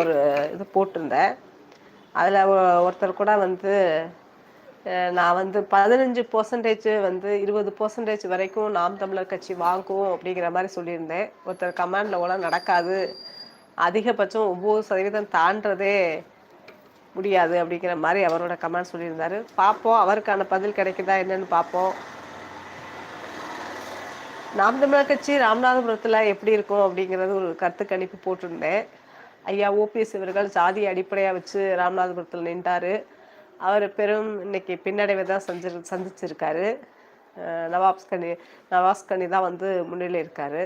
ஒரு இது போட்டிருந்தேன். அதில் ஒருத்தர் கூட வந்து நான் வந்து பதினஞ்சு பர்சன்டேஜ் வந்து இருபது பர்சன்டேஜ் வரைக்கும் நாம் தமிழர் கட்சி வாங்குவோம் அப்படிங்கிற மாதிரி சொல்லியிருந்தேன். ஒருத்தர் கமாண்டில் கூட நடக்காது. அதிகபட்சம் ஒம்பது சதவீதம் தாண்டதே முடியாது அப்படிங்கிற மாதிரி அவரோட கமெண்ட் சொல்லியிருந்தாரு. பார்ப்போம் அவருக்கான பதில் கிடைக்குதா என்னன்னு பார்ப்போம் நாம் தமிழர் கட்சி ராமநாதபுரத்தில் எப்படி இருக்கும் அப்படிங்கிறது ஒரு கருத்து கணிப்பு போட்டிருந்தேன். ஐயா ஓபிஎஸ் இவர்கள் ஜாதி அடிப்படையாக வச்சு ராமநாதபுரத்தில் நின்றார். அவர் பெரும் இன்னைக்கு பின்னடைவை தான் செஞ்சு சந்திச்சிருக்காரு. நவாப்ஸ் கனி நவாஸ் கனி தான் வந்து முன்னிலை இருக்காரு.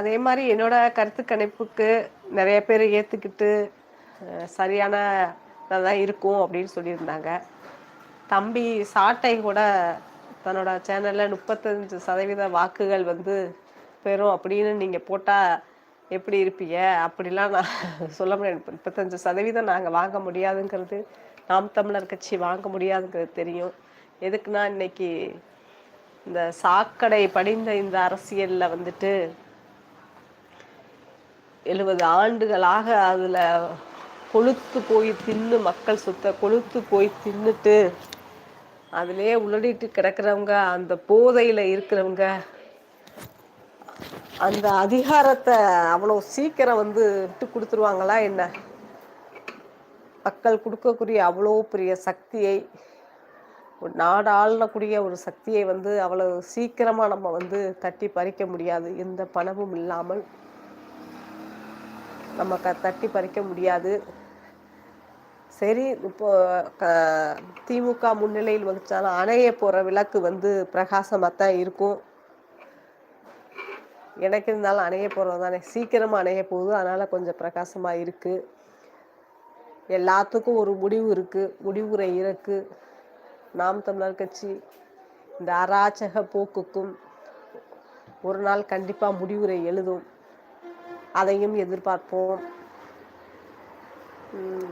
அதே மாதிரி என்னோட கருத்து கணிப்புக்கு நிறைய பேர் ஏற்றுக்கிட்டு சரியான தான் இருக்கும் அப்படின்னு சொல்லியிருந்தாங்க. தம்பி சாட்டை கூட தன்னோட சேனலில் முப்பத்தஞ்சு சதவீத வாக்குகள் வந்து பெறும் அப்படின்னு நீங்கள் போட்டால் எப்படி இருப்பீங்க? அப்படிலாம் நான் சொல்ல முடியாது. முப்பத்தஞ்சு சதவீதம் நாங்கள் வாங்க முடியாதுங்கிறது நாம் தமிழர் கட்சி வாங்க முடியாதுங்கிறது தெரியும். எதுக்குன்னா இன்னைக்கு இந்த சாக்கடை படிந்த இந்த அரசியலில் வந்துட்டு எழுபது ஆண்டுகளாக அதில் கொளுத்து போய் தின்னு மக்கள் சுத்த கொளுத்து போய் தின்னுட்டு அதிலே உள்ளடிட்டு கிடக்கிறவங்க அந்த போதையில் இருக்கிறவங்க அந்த அதிகாரத்தை அவ்வளோ சீக்கிரம் வந்து விட்டு கொடுத்துருவாங்களா என்ன? மக்கள் கொடுக்கக்கூடிய அவ்வளோ பெரிய சக்தியை நாடு ஆளக்கூடிய ஒரு சக்தியை வந்து அவ்வளோ சீக்கிரமாக நம்ம வந்து தட்டி பறிக்க முடியாது. எந்த பணமும் இல்லாமல் நம்ம க தட்டி பறிக்க முடியாது. சரி இப்போ க திமுக முன்னிலையில் வந்துச்சாலும் அணைய போகிற விளக்கு வந்து பிரகாசமாக தான் இருக்கும். எனக்கு இருந்தாலும் அணைய போகிறது தானே. சீக்கிரமாக அணைய போகுது. அதனால் கொஞ்சம் பிரகாசமாக இருக்குது எல்லாத்துக்கும் ஒரு முடிவு இருக்குது முடிவுரை இருக்குது நாம் தமிழர் கட்சி இந்த அராச்சக போக்குக்கும் ஒரு நாள் கண்டிப்பாக முடிவுரை எழுதும். அதையும் எதிர்பார்ப்போம்.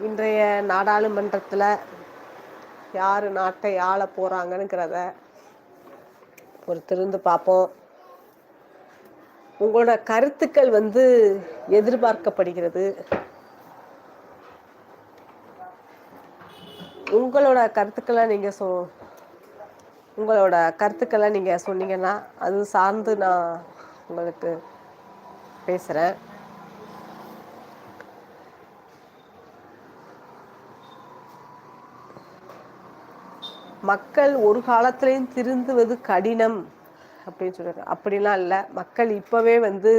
இன்றைய நாடாளுமன்றத்தில் யார் நாட்டை ஆள போகிறாங்கன்னுங்கிறத பொறுத்திருந்து பார்ப்போம். உங்களோட கருத்துக்கள் வந்து எதிர்பார்க்கப்படுகிறது. உங்களோட கருத்துக்களை நீங்கள் சொ உங்களோட கருத்துக்களை நீங்கள் சொன்னீங்கன்னா அது சார்ந்து நான் உங்களுக்கு பேசுகிறேன் மக்கள் ஒரு காலத்திலையும் திருந்துவது கடினம் அப்படின்னு சொல்லியிருக்காங்க அப்படிலாம் இல்லை. மக்கள் இப்போவே வந்து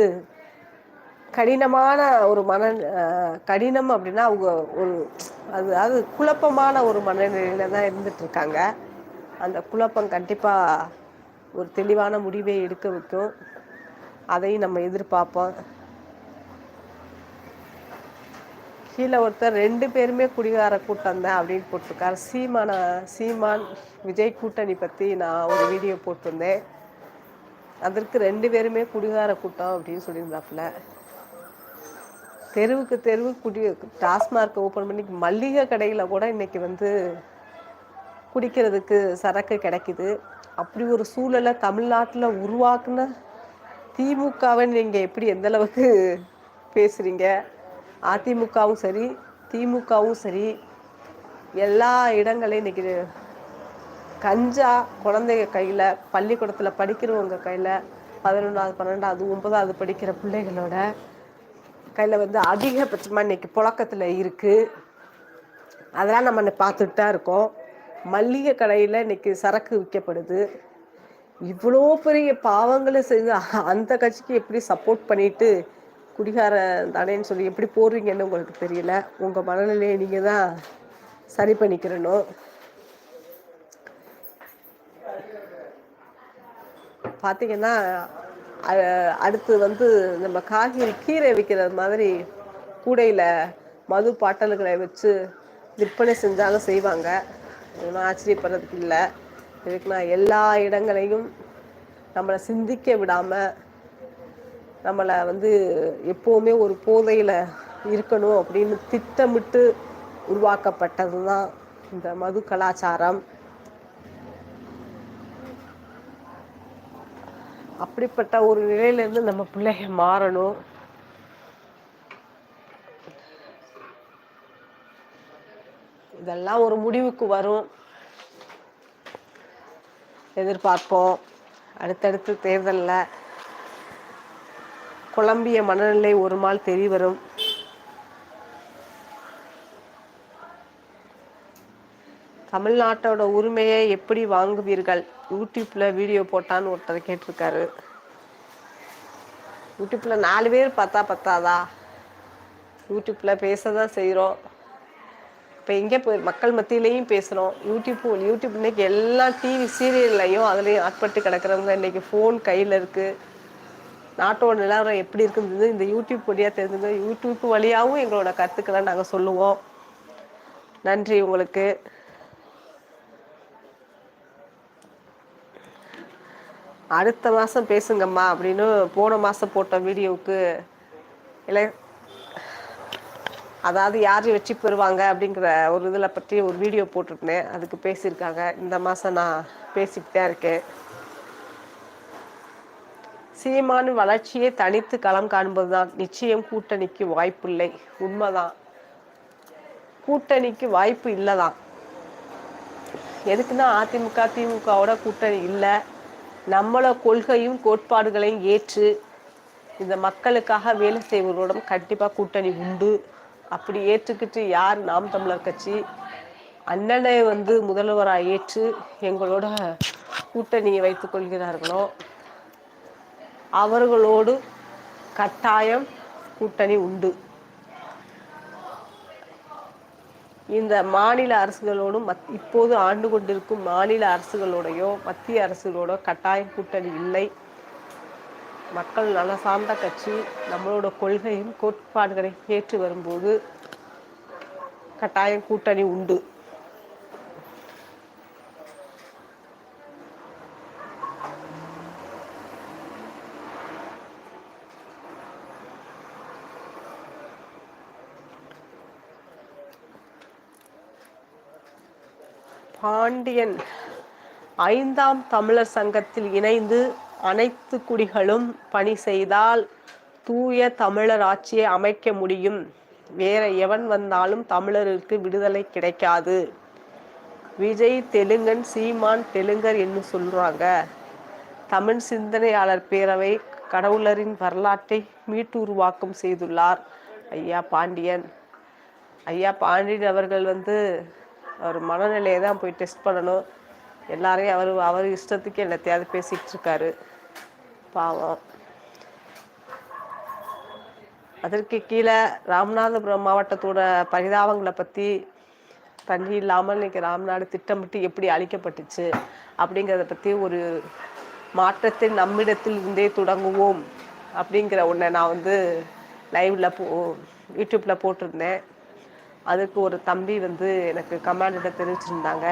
கடினமான ஒரு மன கடினம் அப்படின்னா அவங்க ஒரு அது அது குழப்பமான ஒரு மனநிலையில் தான் இருந்துகிட்ருக்காங்க அந்த குழப்பம் கண்டிப்பாக ஒரு தெளிவான முடிவை எடுக்க வைக்கும். அதையும் நம்ம எதிர்பார்ப்போம். கீழே ஒருத்தர் ரெண்டு பேருமே குடிகார கூட்டம் தான் அப்படின்னு போட்டிருக்காரு. சீமான சீமான் விஜய் கூட்டணி பற்றி நான் ஒரு வீடியோ போட்டிருந்தேன். அதற்கு ரெண்டு பேருமே குடிகார கூட்டம் அப்படின்னு சொல்லியிருந்தாப்புல. தெருவுக்கு தெருவு குடி டாஸ்மார்க் ஓப்பன் பண்ணி மல்லிகை கடையில் கூட இன்னைக்கு வந்து குடிக்கிறதுக்கு சரக்கு கிடைக்குது. அப்படி ஒரு சூழலை தமிழ்நாட்டில் உருவாக்குன திமுகவை நீங்கள் எப்படி எந்தளவுக்கு பேசுகிறீங்க அதிமுகவும் சரி திமுகவும் சரி எல்லா இடங்களையும் இன்னைக்கு கஞ்சா குழந்தைங்க கையில் பள்ளிக்கூடத்தில் படிக்கிறவங்க கையில் பதினொன்றாவது பன்னெண்டாவது ஒன்பதாவது படிக்கிற பிள்ளைகளோட கையில் வந்து அதிகபட்சமாக இன்னைக்கு புழக்கத்தில் இருக்குது அதெல்லாம் நம்ம பார்த்துட்டு தான் இருக்கோம். மல்லிகை கடையில் இன்னைக்கு சரக்கு விற்கப்படுது. இவ்வளோ பெரிய பாவங்களை செய்து அந்த கட்சிக்கு எப்படி சப்போர்ட் பண்ணிட்டு குடிகார தானேன்னு சொல்லி எப்படி போடுறீங்கன்னு உங்களுக்கு தெரியல. உங்கள் மனநிலையை நீங்கள் தான் சரி பண்ணிக்கிறணும் பார்த்தீங்கன்னா அடுத்து வந்து நம்ம காய்கறி கீரை விற்கிறது மாதிரி கூடையில் மது பாட்டல்களை வச்சு விற்பனை செஞ்சாலும் செய்வாங்க. ஒன்றும் ஆச்சரியப்படுறதுக்கு இல்லை. இதுக்கு நான் எல்லா இடங்களையும் நம்மளை சிந்திக்க விடாமல் நம்மளை வந்து எப்போவுமே ஒரு போதையில் இருக்கணும் அப்படின்னு திட்டமிட்டு உருவாக்கப்பட்டது தான் இந்த மது கலாச்சாரம். அப்படிப்பட்ட ஒரு நிலையிலேருந்து நம்ம பிள்ளைங்க மாறணும். இதெல்லாம் ஒரு முடிவுக்கு வரும். எதிர்பார்ப்போம். அடுத்தடுத்து தேர்தலில் குழம்பிய மனநிலை ஒரு நாள் தெரிவரும் தமிழ்நாட்டோட உரிமையை எப்படி வாங்குவீர்கள்? யூடியூப்பில் வீடியோ போட்டான்னு ஒருத்தர் கேட்டிருக்காரு. யூடியூப்பில் நாலு பேர் பார்த்தா பத்தாதா? யூடியூப்பில் பேச தான் செய்கிறோம் இப்போ எங்கே போய் மக்கள் மத்தியிலையும் பேசுகிறோம் யூடியூப் யூடியூப் இன்றைக்கி எல்லா டிவி சீரியல்லையும் அதுலேயும் ஆட்பட்டு கிடக்கிறவங்க இன்றைக்கி ஃபோன் கையில் இருக்குது நாட்டோட நிலவரம் எப்படி இருக்குது இந்த யூடியூப் வழியாக தெரிஞ்சுங்க. யூடியூப் வழியாகவும் எங்களோட கருத்துக்களை நாங்கள் சொல்லுவோம். நன்றி உங்களுக்கு. அடுத்த மாதம் பேசுங்கம்மா அப்படின்னு போன மாதம் போட்ட வீடியோவுக்கு இல்லை அதாவது யார் வெற்றி பெறுவாங்க அப்படிங்கிற ஒரு இதில் பற்றி ஒரு வீடியோ போட்டிருந்தேன். அதுக்கு பேசியிருக்காங்க. இந்த மாதம் நான் பேசிக்கிட்டே இருக்கேன். சீமானு வளர்ச்சியை தனித்து களம் காண்பதுதான். நிச்சயம் கூட்டணிக்கு வாய்ப்பில்லை. உண்மைதான். கூட்டணிக்கு வாய்ப்பு இல்லைதான். எதுக்குன்னா அதிமுக திமுகவோட கூட்டணி இல்லை. நம்மள கொள்கையும் கோட்பாடுகளையும் ஏற்று இந்த மக்களுக்காக வேலை செய்வதோடும் கண்டிப்பாக கூட்டணி உண்டு. அப்படி ஏற்றுக்கிட்டு யார் நாம் தமிழர் கட்சி? அண்ணனை வந்து முதல்வராக ஏற்று எங்களோட கூட்டணியை வைத்துக் கொள்கிறார்களோ? அவர்களோடு கட்டாயம் கூட்டணி உண்டு. இந்த மாநில அரசுகளோடும் மத் இப்போது ஆண்டு கொண்டிருக்கும் மாநில அரசுகளோடையோ மத்திய அரசுகளோட கட்டாயம் கூட்டணி இல்லை. மக்கள் நல சார்ந்த கட்சி நம்மளோட கொள்கையும் கோட்பாடுகளை ஏற்று வரும்போது கட்டாயம் கூட்டணி உண்டு. பாண்டியன் ஐந்தாம் தமிழர் சங்கத்தில் இணைந்து அனைத்து குடிகளும் பணி செய்தால் தூய தமிழர் ஆட்சியை அமைக்க முடியும். வேற எவன் வந்தாலும் தமிழருக்கு விடுதலை கிடைக்காது. விஜய் தெலுங்கன் சீமான் தெலுங்கர் என்று சொல்றாங்க. தமிழ் சிந்தனையாளர் பேரவை கடவுளரின் வரலாற்றை மீட்டு உருவாக்கம் செய்துள்ளார். ஐயா பாண்டியன். ஐயா பாண்டியன் அவர்கள் வந்து அவர் மனநிலையை தான் போய் டெஸ்ட் பண்ணணும். எல்லாரையும் அவர் அவர் இஷ்டத்துக்கு எல்லாத்தையாவது பேசிகிட்டு இருக்காரு. பாவம். அதற்கு கீழே ராமநாதபுரம் மாவட்டத்தோட பரிதாபங்களை பற்றி தண்ணி இல்லாமல் இன்றைக்கி ராம்நாடு திட்டமிட்டு எப்படி அழிக்கப்பட்டுச்சு அப்படிங்கிறத பற்றி ஒரு மாற்றத்தை நம்மிடத்தில் இருந்தே தொடங்குவோம் அப்படிங்கிற ஒன்றை நான் வந்து லைவில் போ யூடியூப்பில் போட்டிருந்தேன். அதுக்கு ஒரு தம்பி வந்து எனக்கு கமாண்டிட்ட தெரிவிச்சிருந்தாங்க.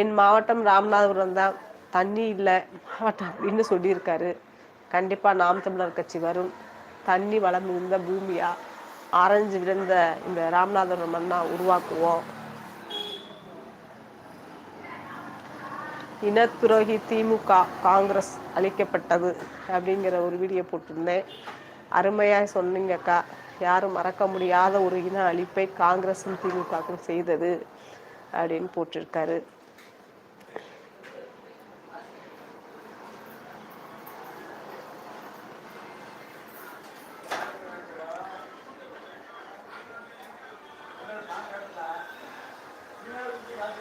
என் மாவட்டம் ராமநாதபுரம் தான். தண்ணி இல்லை மாவட்டம் அப்படின்னு சொல்லியிருக்காரு. கண்டிப்பாக நாம் தமிழர் கட்சி வரும். தண்ணி வளம் இருந்த பூமியா? ஆரஞ்சு விழுந்த இந்த ராமநாதபுரம் மண்ணா உருவாக்குவோம். இனத்துரோகி திமுக காங்கிரஸ் அழிக்கப்பட்டது அப்படிங்கிற ஒரு வீடியோ போட்டிருந்தேன். அருமையாக சொன்னீங்கக்கா. யாரும் மறக்க முடியாத ஒரு இன அழிப்பை காங்கிரஸும் திமுகவும் செய்தது அப்படின்னு போட்டிருக்காரு.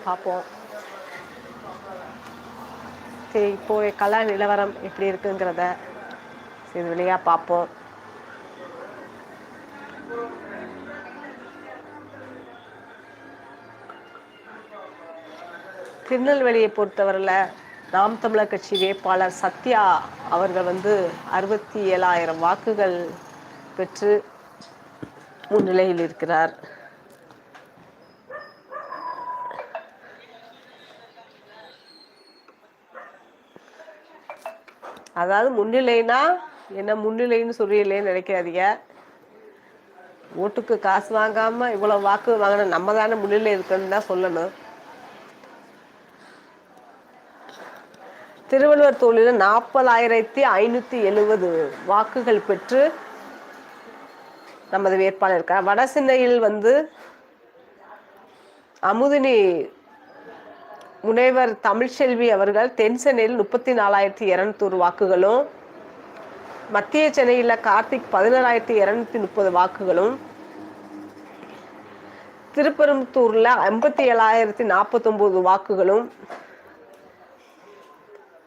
பார்ப்போம். சரி இப்போ கலா நிலவரம் எப்படி இருக்குங்கிறத சரி வழியாக பார்ப்போம். திருநெல்வேலியை பொறுத்தவரையில் நாம் தமிழர் கட்சி வேட்பாளர் சத்யா அவர்கள் வந்து அறுபத்தி ஏழாயிரம் வாக்குகள் பெற்று முன்னிலையில் இருக்கிறார். அதாவது முன்னிலைனா என்ன முன்னிலைன்னு சொல்லிடலேன்னு நினைக்காதீங்க. ஓட்டுக்கு காசு வாங்காமல் இவ்வளோ வாக்கு வாங்கின நம்ம தானே முன்னிலை இருக்குன்னு தான் சொல்லணும். திருவள்ளுவர் தொழிலில் நாற்பதாயிரத்தி ஐநூற்றி எழுபது வாக்குகள் பெற்று நமது வேட்பாளர் இருக்கார். வடசென்னையில் வந்து அமுதினி முனைவர் தமிழ்செல்வி அவர்கள் தென் சென்னையில் முப்பத்தி நாலாயிரத்தி இரநூத்தூறு வாக்குகளும் மத்திய சென்னையில் கார்த்திக் பதினேழாயிரத்தி இரநூத்தி முப்பது வாக்குகளும் திருப்பெரும்புத்தூரில் ஐம்பத்தி ஏழாயிரத்தி நாற்பத்தொம்போது வாக்குகளும்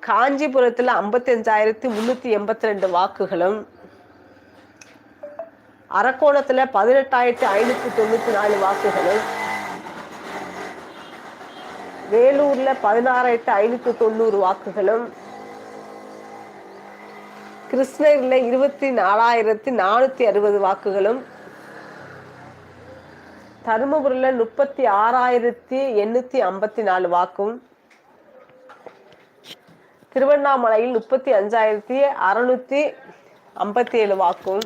காஞ்சிபுரத்தில் ஐம்பத்தஞ்சாயிரத்தி முந்நூற்றி எண்பத்தி ரெண்டு வாக்குகளும் அரக்கோணத்தில் பதினெட்டாயிரத்தி ஐநூற்றி தொண்ணூற்றி நாலு வாக்குகளும் வேலூரில் பதினாறாயிரத்தி ஐநூற்றி தொண்ணூறு வாக்குகளும் கிருஷ்ணகிரியில் இருபத்தி நாலாயிரத்தி நானூற்றி அறுபது வாக்குகளும் தருமபுரியில் முப்பத்தி ஆறாயிரத்தி எண்ணூற்றி ஐம்பத்தி நாலு வாக்கும் திருவண்ணாமலையில் முப்பத்தி அஞ்சாயிரத்தி அறுநூத்தி ஐம்பத்தி ஏழு வாக்கும்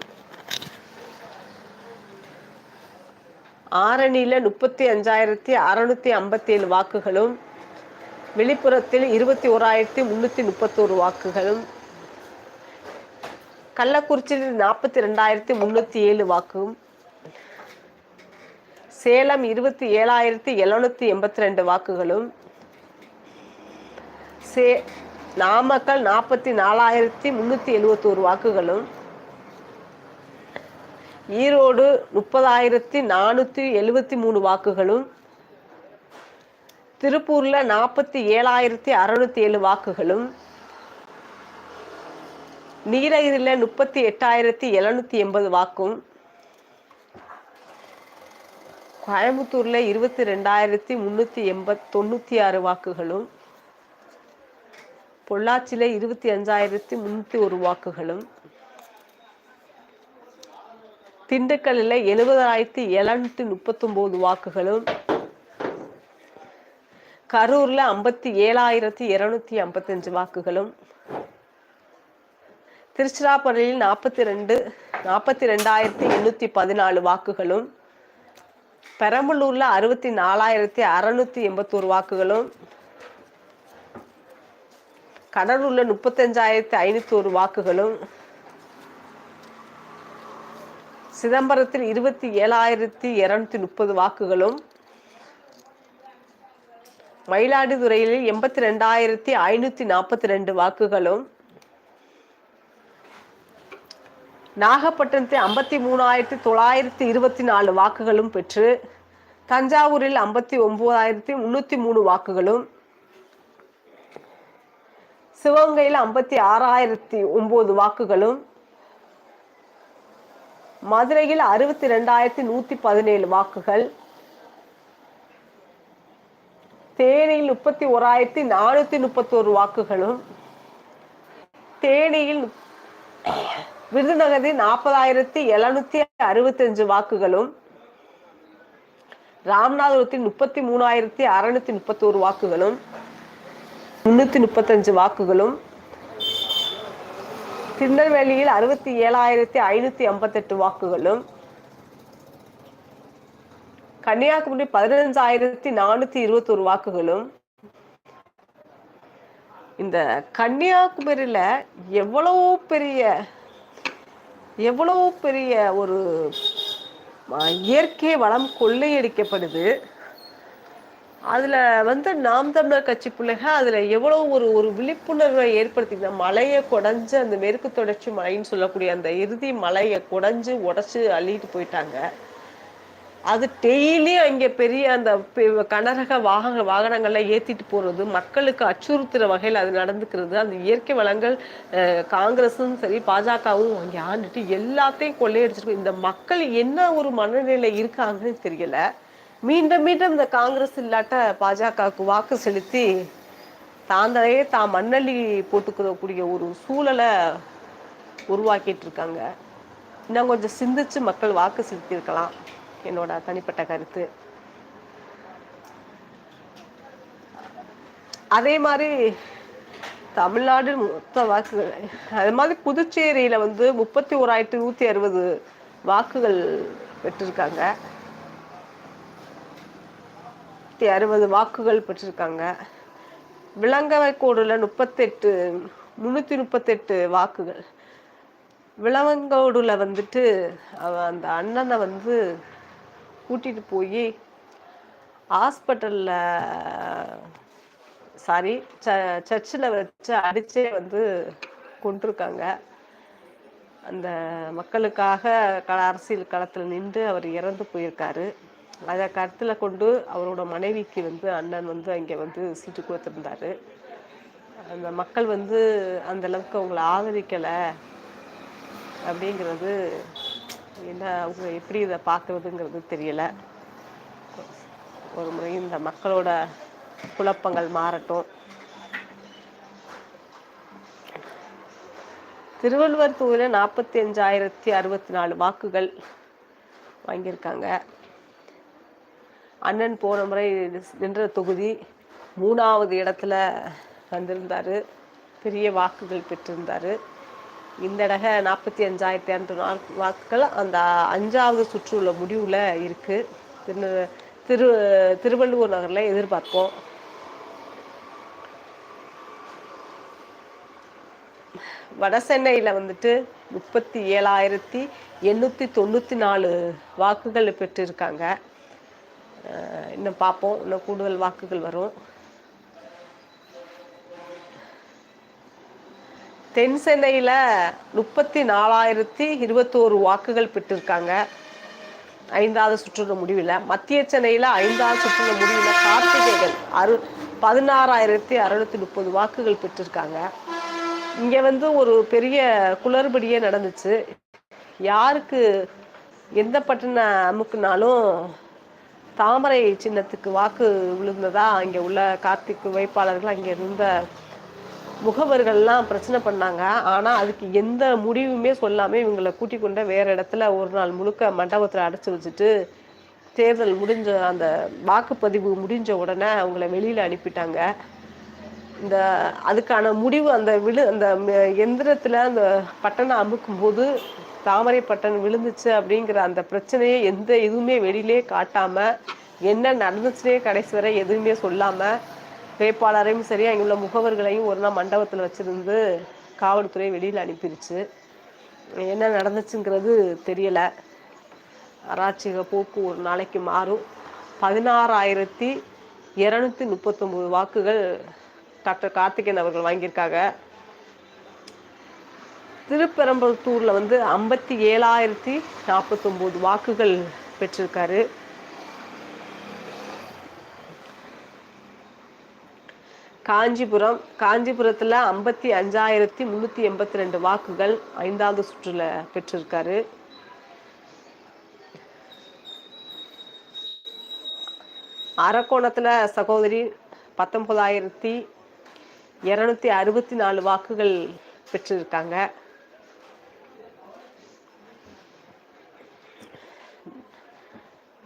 ஆரணியில் முப்பத்தி அஞ்சாயிரத்தி அறுநூத்தி ஐம்பத்தி ஏழு வாக்குகளும் விழுப்புரத்தில் இருபத்தி ஓராயிரத்தி முன்னூற்றி முப்பத்தோரு வாக்குகளும் கள்ளக்குறிச்சியில் நாற்பத்தி ரெண்டாயிரத்தி முன்னூத்தி ஏழு வாக்கும் சேலம் இருபத்தி ஏழாயிரத்தி எழுநூத்தி எண்பத்தி ரெண்டு வாக்குகளும் சே நாமக்கல் நாற்பத்தி நாலாயிரத்தி முந்நூற்றி எழுவத்தோரு வாக்குகளும் ஈரோடு முப்பதாயிரத்தி நானூற்றி எழுபத்தி மூணு வாக்குகளும் திருப்பூரில் நாற்பத்தி ஏழாயிரத்தி அறநூற்றி ஏழு வாக்குகளும் நீலகிரியில் முப்பத்தி எட்டாயிரத்தி எழுநூற்றி எண்பது வாக்கும் கோயம்புத்தூரில் இருபத்தி ரெண்டாயிரத்தி முந்நூற்றி எண்பத் தொண்ணூற்றி ஆறு வாக்குகளும் பொள்ளாச்சியில் இருபத்தி அஞ்சாயிரத்தி முந்நூற்றி ஒரு வாக்குகளும் திண்டுக்கல்லில் எழுபதாயிரத்தி எழுநூற்றி முப்பத்தொம்போது வாக்குகளும் கரூரில் ஐம்பத்தி ஏழாயிரத்தி இரநூத்தி ஐம்பத்தஞ்சு வாக்குகளும் திருச்சிராப்பள்ளியில் நாற்பத்தி ரெண்டு நாற்பத்தி ரெண்டாயிரத்தி எண்ணூற்றி பதினாலு வாக்குகளும் பெரம்பலூர்ல அறுபத்தி நாலாயிரத்தி அறநூற்றி எண்பத்தோரு வாக்குகளும் கடலூர்ல முப்பத்தஞ்சாயிரத்தி ஐநூத்தி ஒரு வாக்குகளும் சிதம்பரத்தில் இருபத்தி ஏழாயிரத்தி இருநூத்தி முப்பது வாக்குகளும் மயிலாடுதுறையில் எண்பத்தி ரெண்டாயிரத்தி ஐநூத்தி நாற்பத்தி ரெண்டு வாக்குகளும் நாகப்பட்டினத்தில் ஐம்பத்தி மூணாயிரத்தி தொள்ளாயிரத்தி இருபத்தி நாலு வாக்குகளும் பெற்று தஞ்சாவூரில் ஐம்பத்தி ஒன்பதாயிரத்தி முன்னூற்றி மூணு வாக்குகளும் சிவகங்கையில் ஐம்பத்தி ஆறாயிரத்தி ஒன்பது வாக்குகளும் மதுரையில் அறுபத்தி ரெண்டாயிரத்தி நூற்றி பதினேழு வாக்குகள் தேனியில் முப்பத்தி ஓராயிரத்தி நானூற்றி முப்பத்தோரு வாக்குகளும் தேனியில் விருதுநகரில் நாற்பதாயிரத்தி எழுநூத்தி அறுபத்தஞ்சு வாக்குகளும் ராமநாதபுரத்தில் முப்பத்தி மூணாயிரத்தி அறுநூத்தி முப்பத்தோரு வாக்குகளும் முன்னூத்தி முப்பத்தஞ்சு வாக்குகளும் திருநெல்வேலியில் அறுபத்தி ஏழாயிரத்தி ஐநூத்தி ஐம்பத்தெட்டு வாக்குகளும் கன்னியாகுமரி பதினஞ்சாயிரத்தி நானூத்தி இருபத்தொரு வாக்குகளும். இந்த கன்னியாகுமரியில எவ்வளவு பெரிய எவ்வளோ பெரிய ஒரு இயற்கை வளம் கொள்ளையடிக்கப்படுது. அதில் வந்து நாம் தமிழர் கட்சி பிள்ளைங்க அதில் எவ்வளோ ஒரு ஒரு விழிப்புணர்வை ஏற்படுத்தி மலையை குடஞ்சு அந்த மேற்கு தொடர்ச்சி மலைன்னு சொல்லக்கூடிய அந்த இறுதி மலையை குடஞ்சு உடச்சி அள்ளிட்டு போயிட்டாங்க. அது டெய்லி அங்கே பெரிய அந்த கனரக வாகன வாகனங்கள்ல ஏற்றிட்டு போகிறது மக்களுக்கு அச்சுறுத்துகிற வகையில் அது நடந்துக்கிறது அந்த இயற்கை வளங்கள் காங்கிரஸும் சரி பாஜகவும் அங்கே ஆண்டுட்டு எல்லாத்தையும் கொள்ளையடிச்சிருக்கு. இந்த மக்கள் என்ன ஒரு மனநிலை இருக்காங்கன்னு தெரியலை. மீண்டும் மீண்டும் இந்த காங்கிரஸ் இல்லாட்ட பாஜகவுக்கு வாக்கு செலுத்தி தாந்தரையே தான் மண்ணள்ளி போட்டுக்கிறக்கூடிய ஒரு சூழலை உருவாக்கிட்டு இருக்காங்க. இன்னும் கொஞ்சம் சிந்திச்சு மக்கள் வாக்கு செலுத்தியிருக்கலாம் என்னோட தனிப்பட்ட கருத்து. அதே மாதிரி தமிழ்நாடு மொத்த வாக்குகள் அது மாதிரி புதுச்சேரியில் வந்து முப்பத்தி ஓராயிரத்தி நூற்றி அறுபது வாக்குகள் பெற்றிருக்காங்க. நூற்றி அறுபது வாக்குகள் பெற்றிருக்காங்க. விலங்கவை கோடுல முப்பத்தெட்டு முன்னூற்றி முப்பத்தெட்டு வாக்குகள். விலவங்கோடுல வந்துட்டு அவன் அந்த அண்ணனை வந்து கூட்டிட்டு போய் ஹாஸ்பிட்டலில் சாரி ச சர்ச்சில் வச்சு அடிச்சே வந்து கொண்டிருக்காங்க அந்த மக்களுக்காக கள அரசியல் களத்தில் நின்று அவர் இறந்து போயிருக்காரு. அதை கருத்தில் கொண்டு அவரோட மனைவிக்கு வந்து அண்ணன் வந்து அங்கே வந்து சீட்டு கொடுத்துருந்தாரு. அந்த மக்கள் வந்து அந்த அளவுக்கு அவங்கள ஆதரிக்கலை அப்படிங்கிறது என்ன அவங்க எப்படி இதை பார்க்குறதுங்கிறது தெரியலை. ஒரு முறை இந்த மக்களோட குழப்பங்கள் மாறட்டும். திருவள்ளுவர் தொகுதியில் நாற்பத்தி அஞ்சாயிரத்தி அறுபத்தி நாலு வாக்குகள் வாங்கியிருக்காங்க. அண்ணன் போன முறை நின்ற தொகுதி மூணாவது இடத்துல வந்திருந்தார். பெரிய வாக்குகள் பெற்றிருந்தார். இந்த இடக நாற்பத்தி அஞ்சாயிரத்தி இரநூறு வாக்குகள் அந்த அஞ்சாவது சுற்று உள்ள முடிவில் இருக்குது திரு திரு திருவள்ளுவர் நகரில் எதிர்பார்ப்போம். வட சென்னையில் வந்துட்டு முப்பத்தி ஏழாயிரத்தி எண்ணூற்றி தொண்ணூற்றி நாலு வாக்குகள் பெற்றிருக்காங்க. இன்னும் பார்ப்போம். இன்னும் கூடுதல் வாக்குகள் வரும். தென் சென்னையில் முப்பத்தி நாலாயிரத்தி இருபத்தோரு வாக்குகள் பெற்றிருக்காங்க. ஐந்தாவது சுற்றுல முடிவில். மத்திய சென்னையில் ஐந்தாவது சுற்றுல முடிவில் கார்த்திகைகள் அறு பதினாறாயிரத்தி அறுநூத்தி முப்பது வாக்குகள் பெற்றிருக்காங்க. இங்கே வந்து ஒரு பெரிய குளறுபடியே நடந்துச்சு. யாருக்கு எந்த பட்டணம் அமுக்குனாலும் தாமரை சின்னத்துக்கு வாக்கு விழுந்ததா? அங்கே உள்ள கார்த்திக் வேட்பாளர்கள் அங்கே இருந்த முகவர்கள்லாம் பிரச்சனை பண்ணாங்க. ஆனால் அதுக்கு எந்த முடிவுமே சொல்லாமல் இவங்களை கூட்டிக் கொண்ட வேறு இடத்துல ஒரு நாள் முழுக்க மண்டபத்தில் அடைச்சி வச்சுட்டு தேர்தல் முடிஞ்ச அந்த வாக்குப்பதிவு முடிஞ்ச உடனே அவங்கள வெளியில் அனுப்பிட்டாங்க. இந்த அதுக்கான முடிவு அந்த விழு அந்த எந்திரத்தில் அந்த பட்டனை அமுக்கும் போது தாமரை பட்டன் விழுந்துச்சு அப்படிங்கிற அந்த பிரச்சனையை எந்த இதுவுமே வெளியிலே காட்டாமல் என்ன நடந்துச்சுனே கடைசி வரை எதுவுமே சொல்லாமல் வேட்பாளரையும் சரி அங்கே உள்ள முகவர்களையும் ஒரு நாள் மண்டபத்தில் வச்சுருந்து காவல்துறை வெளியில் அனுப்பிடுச்சு என்ன நடந்துச்சுங்கிறது தெரியலை. அராட்சிக போக்கு ஒரு நாளைக்கு மாறும். பதினாறாயிரத்தி இரநூத்தி முப்பத்தொம்போது வாக்குகள் டாக்டர் கார்த்திகேயன் அவர்கள் வாங்கியிருக்காங்க. திருப்பெரம்பத்தூரில் வந்து ஐம்பத்தி ஏழாயிரத்தி நாற்பத்தொம்போது வாக்குகள் பெற்றிருக்காரு. காஞ்சிபுரம் காஞ்சிபுரத்தில் ஐம்பத்தி அஞ்சாயிரத்தி முந்நூற்றி எண்பத்தி ரெண்டு வாக்குகள் ஐந்தாவது சுற்றில் பெற்றிருக்காரு. அரக்கோணத்தில் சகோதரி பத்தொன்பதாயிரத்தி இரநூத்தி அறுபத்தி நாலு வாக்குகள் பெற்றிருக்காங்க.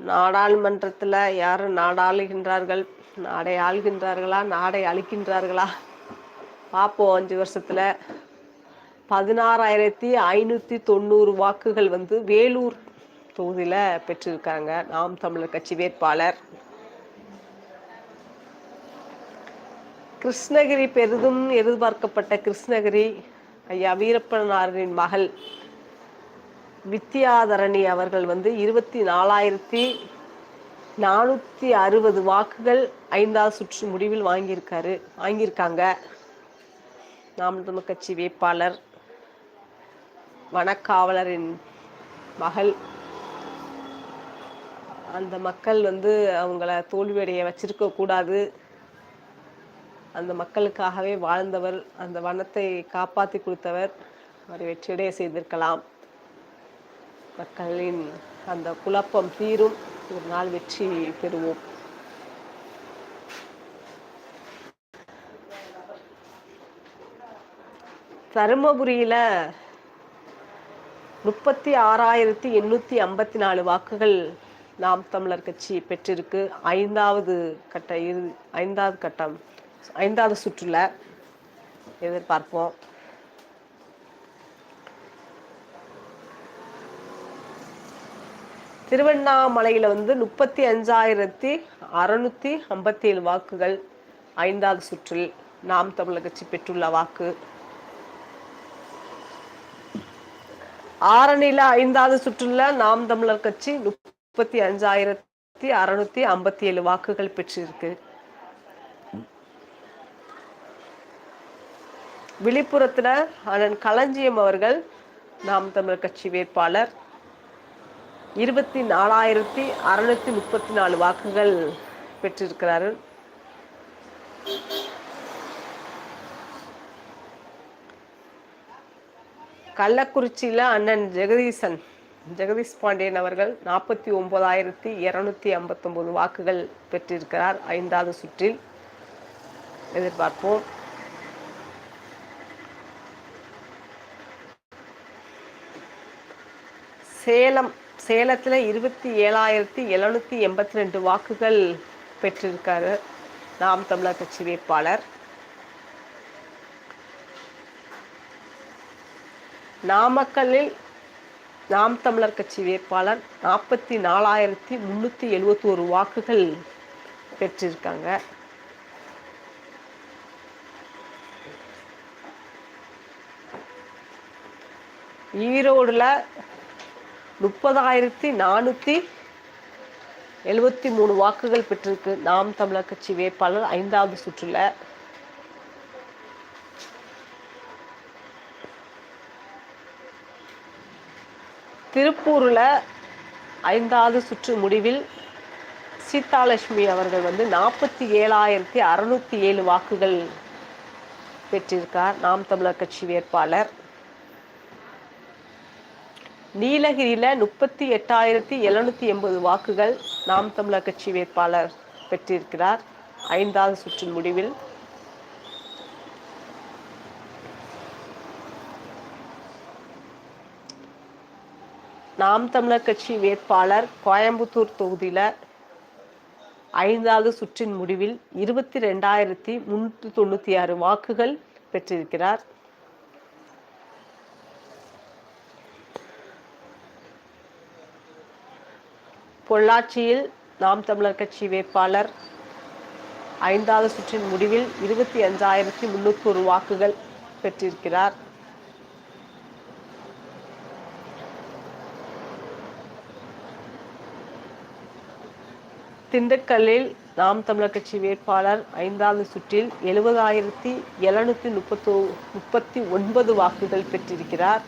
நாடாளுமன்றத்தில் யார் நாடாளுகின்றார்கள்? நாடை ஆள்கின்றார்களா? நாடை அழிக்கின்றார்களா? பார்ப்போம் அஞ்சு வருஷத்தில். பதினாறாயிரத்தி ஐநூற்றி தொண்ணூறு வாக்குகள் வந்து வேலூர் தொகுதியில் பெற்றிருக்காங்க. நாம் தமிழர் கட்சி வேட்பாளர். கிருஷ்ணகிரி பெரிதும் எதிர்பார்க்கப்பட்ட கிருஷ்ணகிரி ஐயா வீரப்பனாரின் மகள் வித்யாதரணி அவர்கள் வந்து இருபத்தி நாலாயிரத்தி நானூற்றி அறுபது வாக்குகள் ஐந்தாவது சுற்று முடிவில் வாங்கியிருக்காரு வாங்கியிருக்காங்க. நாம் தமிழ் கட்சி வேட்பாளர் வனக்காவலரின் மகள். அந்த மக்கள் வந்து அவங்கள தோல்வியடைய வச்சிருக்க கூடாது. அந்த மக்களுக்காகவே வாழ்ந்தவர் அந்த வனத்தை காப்பாற்றி கொடுத்தவர். அவரை வெற்றியடைய செய்திருக்கலாம். மக்களின் அந்த குழப்பம் தீரும். ஒரு நாள் வெற்றி பெறுவோம். தருமபுரியில் முப்பத்தி ஆறாயிரத்தி எண்ணூற்றி ஐம்பத்தி நாலு வாக்குகள் நாம் தமிழர் கட்சி பெற்றிருக்கு. ஐந்தாவது கட்ட இறு ஐந்தாவது கட்டம் ஐந்தாவது சுற்றுல எதிர்பார்ப்போம். திருவண்ணாமலையில் வந்து முப்பத்தி அஞ்சாயிரத்தி அறநூற்றி ஐம்பத்தி ஏழு வாக்குகள். ஐந்தாவது சுற்றில் நாம் தமிழர் கட்சி பெற்றுள்ள வாக்கு. ஆரணியில் ஐந்தாவது சுற்றுல நாம் தமிழர் கட்சி முப்பத்தி அஞ்சாயிரத்தி அறுநூத்தி ஐம்பத்தி ஏழு வாக்குகள் பெற்றிருக்கு. விழுப்புரத்தில் அண்ணன் களஞ்சியம் அவர்கள் நாம் தமிழர் கட்சி வேட்பாளர். இருபத்தி நாலாயிரத்தி அறுநூத்தி முப்பத்தி நாலு வாக்குகள் பெற்றிருக்கிறார்கள். கள்ளக்குறிச்சியில் அண்ணன் ஜெகதீசன் ஜெகதீஷ் பாண்டியன் அவர்கள் நாற்பத்தி ஒன்பதாயிரத்தி இரநூத்தி ஐம்பத்தொம்போது வாக்குகள் பெற்றிருக்கிறார். ஐந்தாவது சுற்றில் எதிர்பார்ப்போம். சேலம் சேலத்தில் இருபத்தி ஏழாயிரத்தி எழுநூற்றி எண்பத்தி ரெண்டு வாக்குகள் பெற்றிருக்காரு நாம் தமிழர் கட்சி வேட்பாளர். நாமக்கல்லில் நாம் தமிழர் கட்சி வேட்பாளர் நாற்பத்தி நாலாயிரத்தி முந்நூற்றி எழுபத்தோரு வாக்குகள் பெற்றிருக்காங்க. ஈரோடில் முப்பதாயிரத்தி நானூற்றி எழுபத்தி மூணு வாக்குகள் பெற்றிருக்கு. நாம் தமிழர் கட்சி வேட்பாளர் ஐந்தாவது சுற்றுல. திருப்பூரில் ஐந்தாவது சுற்று முடிவில் சீதாலட்சுமி அவர்கள் வந்து நாற்பத்தி ஏழாயிரத்தி அறநூற்றி ஏழு வாக்குகள் பெற்றிருக்கார். நாம் தமிழர் கட்சி வேட்பாளர். நீலகிரியில் முப்பத்தி எட்டாயிரத்தி எழுநூத்தி எண்பது வாக்குகள் நாம் தமிழர் கட்சி வேட்பாளர் பெற்றிருக்கிறார். ஐந்தாவது சுற்றின் முடிவில். நாம் தமிழர் கட்சி வேட்பாளர் கோயம்புத்தூர் தொகுதியில் ஐந்தாவது சுற்றின் முடிவில் இருபத்தி ரெண்டாயிரத்தி முன்னூற்றி தொண்ணூற்றி ஆறு வாக்குகள் பெற்றிருக்கிறார். பொள்ளாச்சியில் நாம் தமிழர் கட்சி வேட்பாளர் ஐந்தாவது சுற்றின் முடிவில் இருபத்தி அஞ்சாயிரத்தி முன்னூற்றொரு வாக்குகள் பெற்றிருக்கிறார். திண்டுக்கல்லில் நாம் தமிழர் கட்சி வேட்பாளர் ஐந்தாவது சுற்றில் எழுபதாயிரத்தி எழுநூத்தி முப்பத்தோ முப்பத்தி ஒன்பது வாக்குகள் பெற்றிருக்கிறார்.